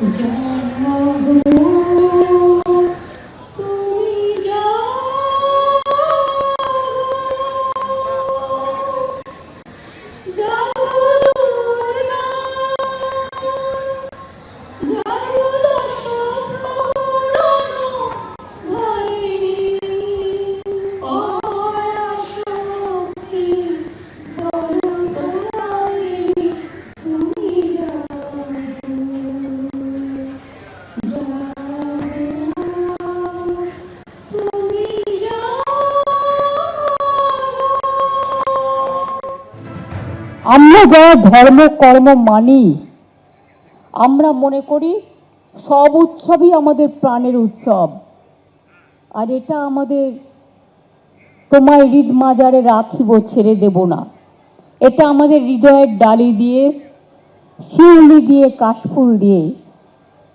Don't know আমরা যারা ধর্ম, কর্ম মানি, আমরা মনে করি সব উৎসবই আমাদের প্রাণের উৎসব। আর এটা আমাদের তোমায় হৃদ মাজারে রাখিব, ছেড়ে দেব না। এটা আমাদের হৃদয়ের ডালি দিয়ে, শিউলি দিয়ে, কাশফুল দিয়ে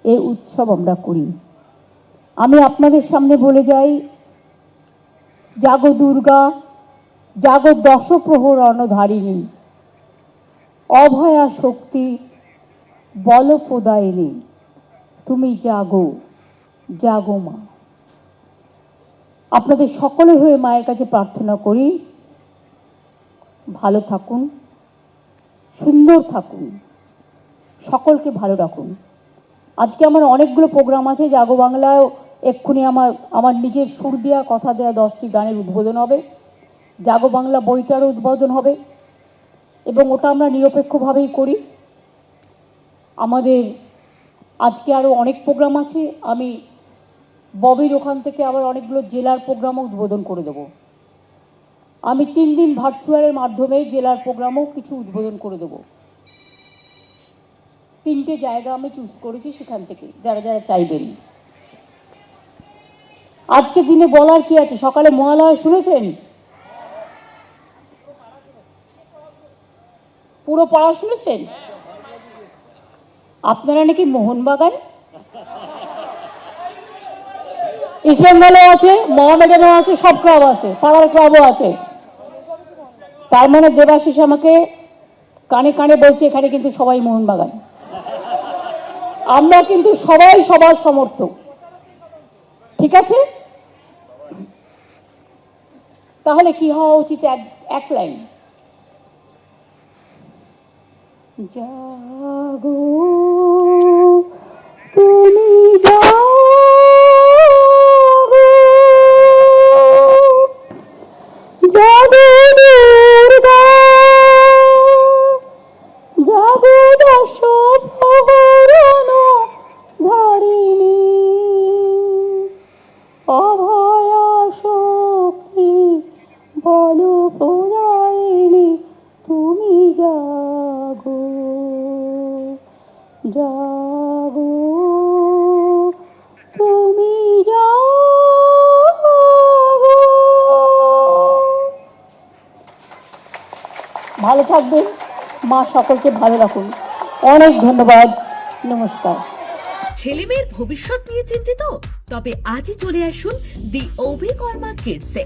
এই উৎসব আমরা করি। আমি আপনাদের সামনে বলে যাই, জাগো দুর্গা, জাগো দশপ্রহর অনধারিণী। অভয়া শক্তি বলপ্রদায়িনী তুমি জাগো জাগো মা। আপনাদের সকলে হয়ে মায়ের কাছে প্রার্থনা করি, ভালো থাকুন, সুন্দর থাকুন, সকলকে ভালো রাখুন। আজকে আমার অনেকগুলো প্রোগ্রাম আছে, জাগো বাংলায় এক্ষুনি আমার আমার নিজের সুর দেওয়া কথা দেওয়া দশটি গানের উদ্বোধন হবে। জাগো বাংলা বইটারও উদ্বোধন হবে। এবং ওটা আমরা নিরপেক্ষভাবেই করি। আমাদের আজকে আরও অনেক প্রোগ্রাম আছে। আমি ববির ওখান থেকে আবার অনেকগুলো জেলার প্রোগ্রামও উদ্বোধন করে দেব। আমি তিন দিন ভার্চুয়ালের মাধ্যমে জেলার প্রোগ্রামও কিছু উদ্বোধন করে দেব। তিনটে জায়গা আমি চুজ করেছি সেখান থেকে, যারা যারা চাইবেন। আজকে দিনে বলার কি আছে? সকালে মহালয়া শুনেছেন? পুরো পড়া শুনেছেন? আপনারা নাকি মোহনবাগান? ইস্ট বেঙ্গলও আছে মোহামেডানও আছে, সব ক্লাব আছে, পাড়ার ক্লাবও আছে। তার মানে দেবাশিস আমাকে কানে কানে বলছে, এখানে কিন্তু সবাই মোহনবাগান। আমরা কিন্তু সবাই সবার সমর্থক। ঠিক আছে? তাহলে কি হওয়া উচিত এক এক লাইন? জাগো তুমি জাগো। জাগো দুর্গা শক্তি বল জাগো, তুমি জাগো। ভালো থাকবেন, মা সকলকে ভালো রাখুন। অনেক ধন্যবাদ, নমস্কার। ছেলে মেয়ের ভবিষ্যৎ নিয়ে চিন্তিত? তবে আজই চলে আসুন দি অভিকর্মা কিডসে